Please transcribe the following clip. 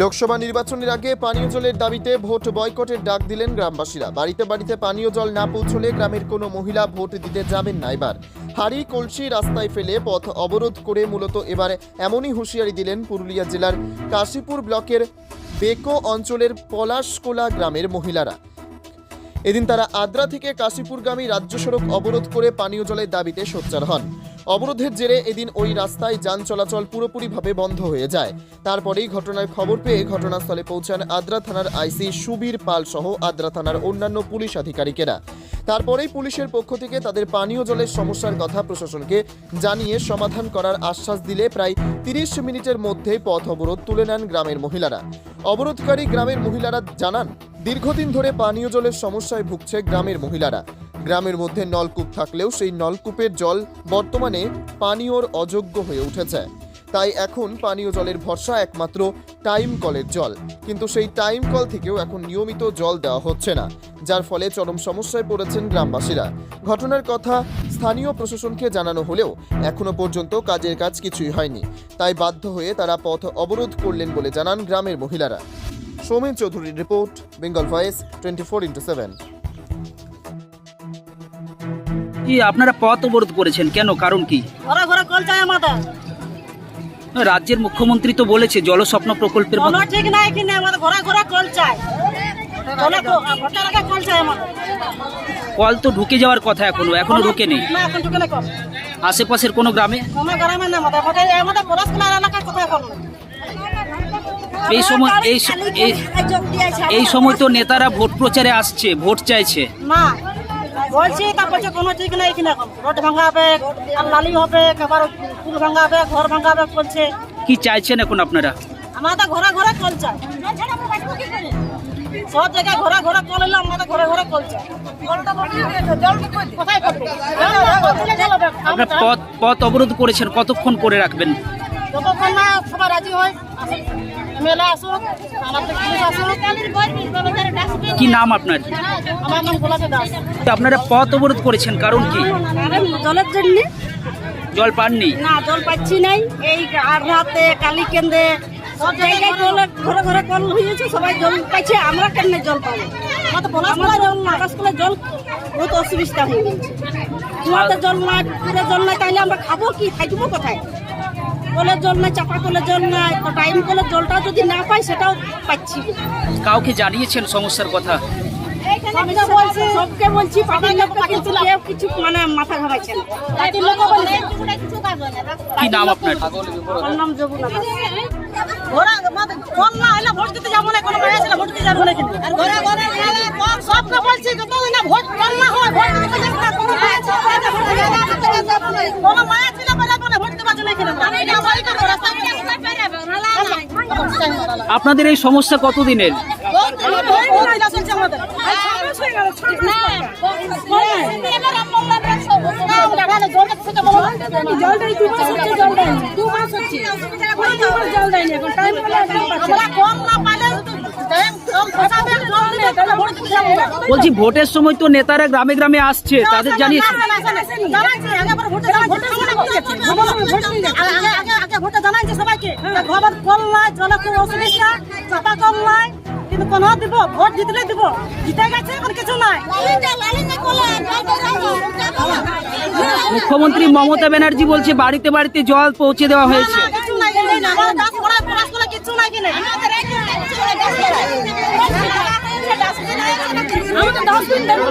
লোকসভা নির্বাচনের আগে পানীয় জলের দাবিতে ভোট বয়কটের ডাক দিলেন গ্রামবাসীরা। বাড়িতে বাড়িতে পানীয় জল না পৌঁছলে গ্রামের কোনো মহিলা ভোট দিতে যাবেন না এবার। হাড়ি কলসি রাস্তায় ফেলে পথ অবরোধ করে মূলত এবার এমনই হুঁশিয়ারি দিলেন পুরুলিয়া জেলার কাশীপুর ব্লকের বেকো অঞ্চলের পলাশকোলা গ্রামের মহিলারা। এদিন তারা আদ্রা থেকে কাশীপুরগামী রাজ্য সড়ক অবরোধ করে পানীয় জলের দাবিতে সোচ্চার হন। অবরোধের জেরে এদিন ওই রাস্তায় যান চলাচল পুরোপুরিভাবে বন্ধ হয়ে যায়। তারপরেই ঘটনার খবর পেয়ে ঘটনাস্থলে পৌঁছান আদ্রা থানার আইসি সুবীর পাল সহ আদ্রা থানার অন্যান্য পুলিশ আধিকারিকেরা। তারপরেই পুলিশের পক্ষ থেকে তাদের পানীয় জলের সমস্যার কথা প্রশাসনকে জানিয়ে সমাধান করার আশ্বাস দিলে প্রায় তিরিশ মিনিটের মধ্যে পথ অবরোধ তুলে নেন গ্রামের মহিলারা। অবরোধকারী গ্রামের মহিলারা জানান দীর্ঘদিন ধরে পানীয় জলের সমস্যায় ভুগছে গ্রামের মহিলারা। গ্রামের মধ্যে নলকূপ থাকলেও সেই নলকূপের জল বর্তমানে পানীয়র অযোগ্য হয়ে উঠেছে। তাই এখন পানীয় জলের ভরসা একমাত্র টাইম কলের জল। কিন্তু সেই টাইম কল থেকেও এখন নিয়মিত জল দেওয়া হচ্ছে না, যার ফলে চরম সমস্যায় পড়েছেন গ্রামবাসীরা। ঘটনার কথা স্থানীয় প্রশাসনকে জানানো হলেও এখনও পর্যন্ত কাজের কাজ কিছুই হয়নি। তাই বাধ্য হয়ে তারা পথ অবরোধ করলেন বলে জানান গ্রামের মহিলারা। সৌমেন চৌধুরীর report Bengal voice twenty four into seven কি আপনারা পথ অবরোধ করেছেন? কেন? কারণ কি? ঘরে ঘরে কল চাই আমাদের। রাজ্যের মুখ্যমন্ত্রী তো বলেছে জলস্বপ্ন প্রকল্পের ঠিক নাই কিনে আমাদের ঘরে ঘরে কল চাই। তো কল চাই আমাদের। কল তো ঢুকে যাওয়ার কথা এখনও এখনও ঢুকে নেই। না এখন না আশেপাশের কোনো গ্রামে? কোনো গ্রামে না আমাদের আমাদের নেই এই সময় এই এই- সময় তো নেতারা ভোট প্রচারে আসছে ভোট চাইছে। না বলছি কোনো ঠিক নাই কিনা কল রোড ভাঙাবে আর লালি হবে আবার পুল ভাঙাবে ঘর ভাঙাবে বলছে। কি চাইছেন এখন আপনারা? আমাদের ঘরে ঘরে কল চাই সব জায়গায় ঘরে ঘরে কল এলো আমাদের ঘরে ঘরে কল চাই আপনারা পথ পথ অবরোধ করেছেন কতক্ষণ করে রাখবেন? যতক্ষণ না সবাই রাজি হয় মেলা আসুক আমাদের পুলিশ আসুক। কি নাম আপনার? আমার নাম গোলাপী দাস। আপনারা পথ অবরোধ করেছেন কারণ কি? জলের জন্য। জল পাননি? না জল পাচ্ছি নাই। এই আড়াতে কালী কেন্দ্রে সব জায়গায় জল ঘরে ঘরে কল হয়েছে সবাই জল পাইছে আমরা কেন জল পাবো? আমাদের জল না। জল বহুত অসুবিধা হয়ে গেছে। জল নাই পুকুরে জল নাই তাহলে আমরা খাব কি? থাকব কোথায়? কলের জল নাই চাপা কলের জল নাই তো টাইম কলের জলটাও যদি না পাই সেটাও পাচ্ছি। কাউকে জানিয়েছেন সমস্যার কথা? সবকে বলছি সবকে বলছি পার্টির লোককে কিন্তু কেউ কিছু মানে মাথা ঘামাইছে না। পার্টির লোকও বলছে। কি নাম আপনার? ওর নাম যমুনা ঘোরা ফোন না হলে ভোট দিতে যাব না কোনো মায়া ছিল ভোট দিতে যাব না কিন্তু। আর ঘরে ঘরে সবকে বলছি যতদিন না ভোট ফোন না হয় ভোট দিতে যাব না কোনো মায়া ছিল ভোট দিতে যাব না। কোনো ভোট এই সমস্যা কতদিনের বলছি ভোটের সময় তো নেতারা গ্রামে গ্রামে আসছে তাদের আবার ভোটে ভোট জানাইছে সবাইকে। ঘর কল নাই জলে অসুবিধা চাপা কল নাই কিন্তু কোন দিব ভোট জিতলে দিব। জিতে গেছে এখন কিছু নাই। মুখ্যমন্ত্রী মমতা ব্যানার্জি বলছে বাড়িতে বাড়িতে জল পৌঁছে দেওয়া হয়েছে। কিছু নাই আমার দাস পড়া পড়াশোনা কিছু নাই কিনে। আমাদের ডাস্টবিন দেবো